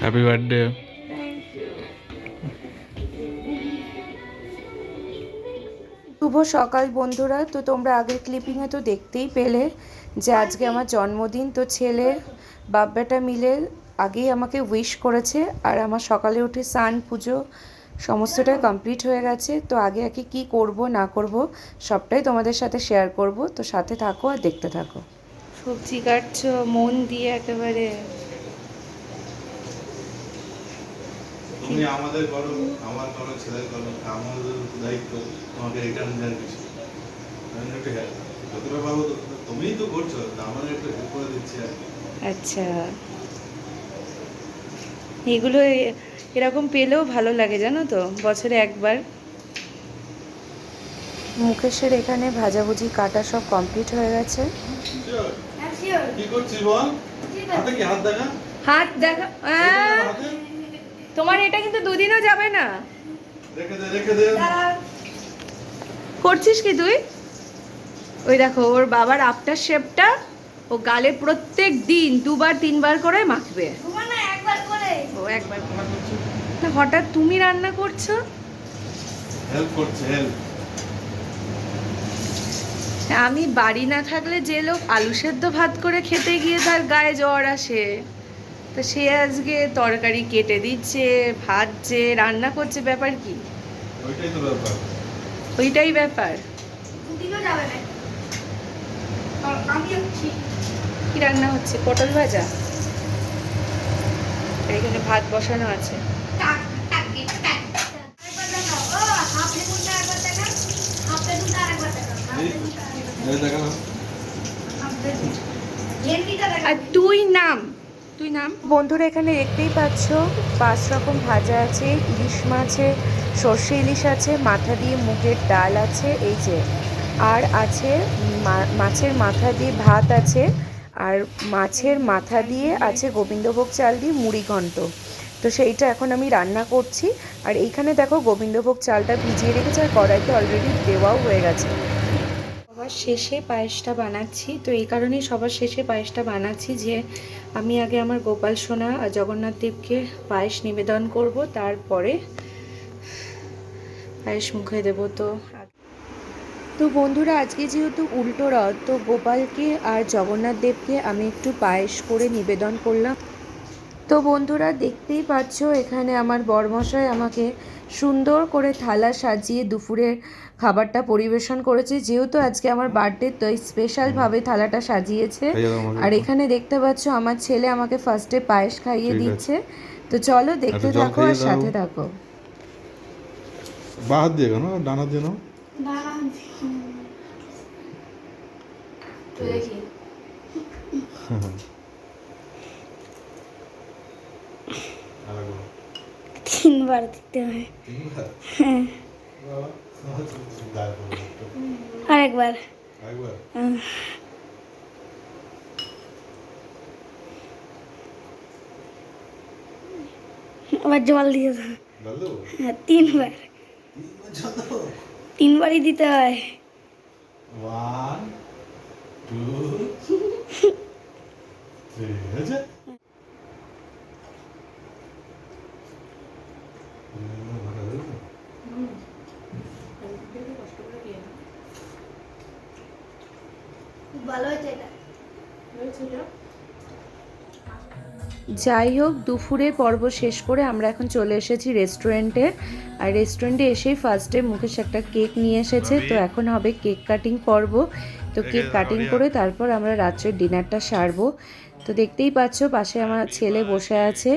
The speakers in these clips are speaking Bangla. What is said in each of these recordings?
হ্যাপি বার্থডে শুভ সকাল বন্ধুরা। তো তোমরা আগের ক্লিপিংয়ে তো দেখতেই পেলে যে আজকে আমার জন্মদিন। তো ছেলে বাপ বেটা মিলে আগেই আমাকে উইশ করেছে আর আমার সকালে উঠে স্নান পুজো সমস্তটা কমপ্লিট হয়ে গেছে। তো আগে আগে কি করব না করব সবটাই তোমাদের সাথে শেয়ার করব। তো সাথে থাকো আর দেখতে থাকো। সবজি কাটছো মন দিয়ে একেবারে। তুমি আমাদের করো আমার করো ছেলের করো আমাদের দায়িত্ব তোমাকে রিটার্ন দেওয়ার কিছু। একটু। যতটা পাবো তুমিই তো করছ আমাদের একটু হেল্প করে দিচ্ছি আর কি। আচ্ছা। এগুলো এ- এরকম পেলেও ভালো লাগে জানো তো? বছরে একবার। মুকেশের এখানে ভাজাভুজি কাটা সব কমপ্লিট হয়ে গেছে। কি করছিস বল? হাতে কি? হাত দেখা? হাত দেখা? তোমার এটা কিন্তু দুদিনও যাবে না। রেখে দে রেখে দে। করছিস কি তুই? ওই দেখো ওর বাবার আফটার শেপটা ও গালে প্রত্যেক দিন দুবার তিনবার করে মাখবে। তোমার না একবার করে। ও একবার না হঠাৎ তুমি রান্না করছ? হেল্প করছে হেল্প আমি বাড়ি না থাকলে যে লোক আলু সেদ্ধ ভাত করে খেতে গিয়ে তার গায়ে জ্বর আসে। তো সে আজকে তরকারি কেটে দিচ্ছে ভাজছে রান্না করছে ব্যাপার কি? ওইটাই ব্যাপার। কি রান্না হচ্ছে? পটল ভাজা? এখানে ভাত বসানো আছে। আর তুই নাম। তুই নাম? বন্ধুরা, এখানে দেখতেই পাচ্ছ, পাঁচ রকম ভাজা আছে, ইলিশ মাছে, সর্ষে ইলিশ আছে, মাথা দিয়ে মুগের ডাল আছে, এই যে। আর আছে মাছের মাথা দিয়ে ভাত আছে, আর মাছের মাথা দিয়ে আছে গোবিন্দভোগ চাল দিয়ে মুড়ি ঘন্ট। তো সেইটা এখন আমি রান্না করছি। আর এইখানে দেখো, গোবিন্দভোগ চালটা ভিজিয়ে রেখেছে, আর কড়াইতে অলরেডি দেওয়াও হয়ে গেছে। সবার শেষে পায়েসটা বানাচ্ছি। তো এই কারণেই সবার শেষে পায়েসটা বানাচ্ছি যে আমি আগে আমার গোপাল সোনা আর জগন্নাথ দেবকে পায়েস নিবেদন করব, তারপরে পায়েস মুখে দেবো। তো তো বন্ধুরা, আজকে যেহেতু উল্টো রথ, তো গোপালকে আর জগন্নাথ দেবকে আমি একটু পায়েস করে নিবেদন করলাম। তো বন্ধুরা, দেখতেই পাচ্ছ এখানে আমার বরমশাই আমাকে সুন্দর করে থালা সাজিয়ে দুপুরের খাবারটা পরিবেশন করেছে। যেহেতু আজকে আমার বার্থডে তো স্পেশালভাবে থালাটা সাজিয়েছে। আর এখানে দেখতে পাচ্ছ আমার ছেলে আমাকে ফার্স্টে পায়েস খাইয়ে দিচ্ছে। তো চলো দেখতে আচ্ছা, থাকো আর সাথে থাকো। বা হাত দিয়ে কেন? ডানা দিয়ে নাও। তিনবার দিতে হয়। তিনবার? আরেকবার আরেকবার? আবার জল দিয়ে দাও হ্যাঁ তিনবার? তিনবারই দিতে হয় three. হয়েছে? হুম, ভালো হয়েছে? এটা যাই হোক দুপুরে পর্ব শেষ করে আমরা এখন চলে এসেছি রেস্টুরেন্টে আর রেস্টুরেন্টে এসেই ফার্স্টে মুকেশ একটা কেক নিয়ে এসেছে। তো এখন হবে কেক কাটিং পর্ব। তো কেক কাটিং করে তারপর আমরা রাত্রের ডিনারটা সারবো। তো দেখতেই পাচ্ছ পাশে আমার ছেলে বসে আছে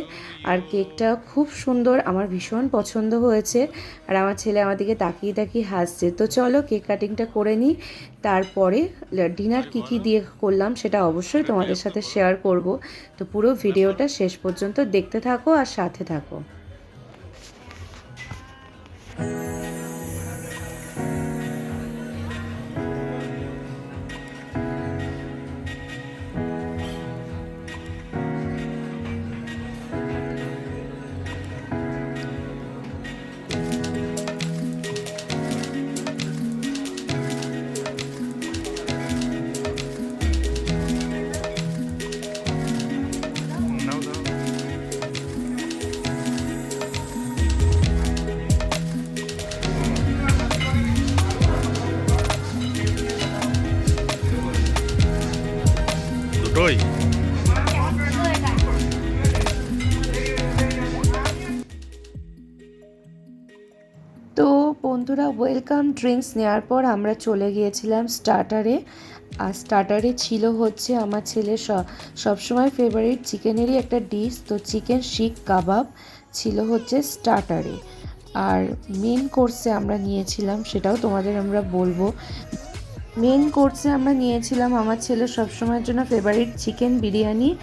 আর কেকটা খুব সুন্দর, আমার ভীষণ পছন্দ হয়েছে আর আমার ছেলে আমার দিকে তাকিয়ে তাকিয়ে হাসছে। তো চলো কেক কাটিংটা করে নিই, তারপরে ডিনার কি কি দিয়ে করলাম সেটা অবশ্যই তোমাদের সাথে শেয়ার করব। তো পুরো ভিডিওটা শেষ পর্যন্ত দেখতে থাকো আর সাথে থাকো। বন্ধুরা ওয়েলকাম ড্রিঙ্কস নেওয়ার পর আমরা চলে গিয়েছিলাম স্টার্টারে আর স্টার্টারে ছিল হচ্ছে আমার ছেলের স- সবসময় ফেভারিট চিকেনেরই একটা ডিশ তো চিকেন শিক কাবাব ছিল হচ্ছে স্টার্টারে আর মেন কোর্সে আমরা নিয়েছিলাম, সেটাও তোমাদের আমরা বলব। মেন কোর্সে আমরা নিয়েছিলাম আমার ছেলের সবসময়ের জন্য ফেভারিট চিকেন বিরিয়ানি।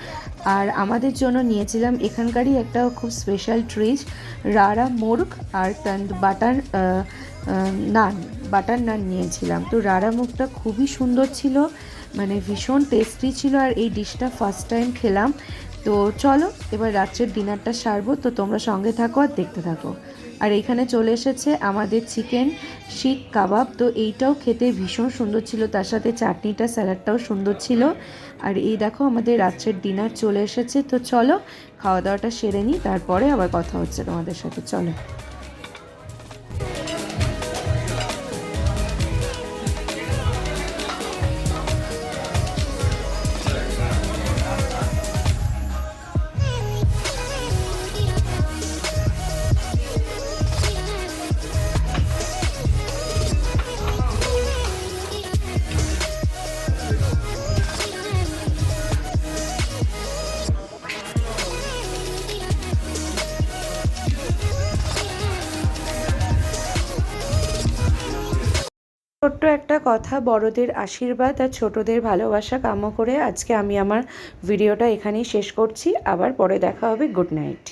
আর আমাদের জন্য নিয়েছিলাম এখানকারই একটা খুব স্পেশাল ট্রিজ রারা মুর্গ আর তান, বাটার নান বাটার নান নিয়েছিলাম। তো রাড়া মুখটা খুবই সুন্দর ছিল মানে ভীষণ টেস্টি ছিল আর এই ডিশটা ফার্স্ট টাইম খেলাম। তো চলো, এবার রাত্রের ডিনারটা সারবো। তো তোমরা সঙ্গে থাকো আর দেখতে থাকো। আর এখানে চলে এসেছে আমাদের চিকেন শিক কাবাব। তো এইটাও খেতে ভীষণ সুন্দর ছিল। তার সাথে চাটনিটা, স্যালাডটাও সুন্দর ছিল। আর এই দেখো আমাদের রাত্রের ডিনার চলে এসেছে। তো চলো, খাওয়া দাওয়াটা সেরে নিই। তারপরে আবার কথা হচ্ছে তোমাদের সাথে। চলো। ছোট্ট একটা কথা, বড়দের আশীর্বাদ আর ছোটদের ভালোবাসা কাম্য করে আজকে আমি আমার ভিডিওটা এখানেই শেষ করছি। আবার পরে দেখা হবে, গুড নাইট।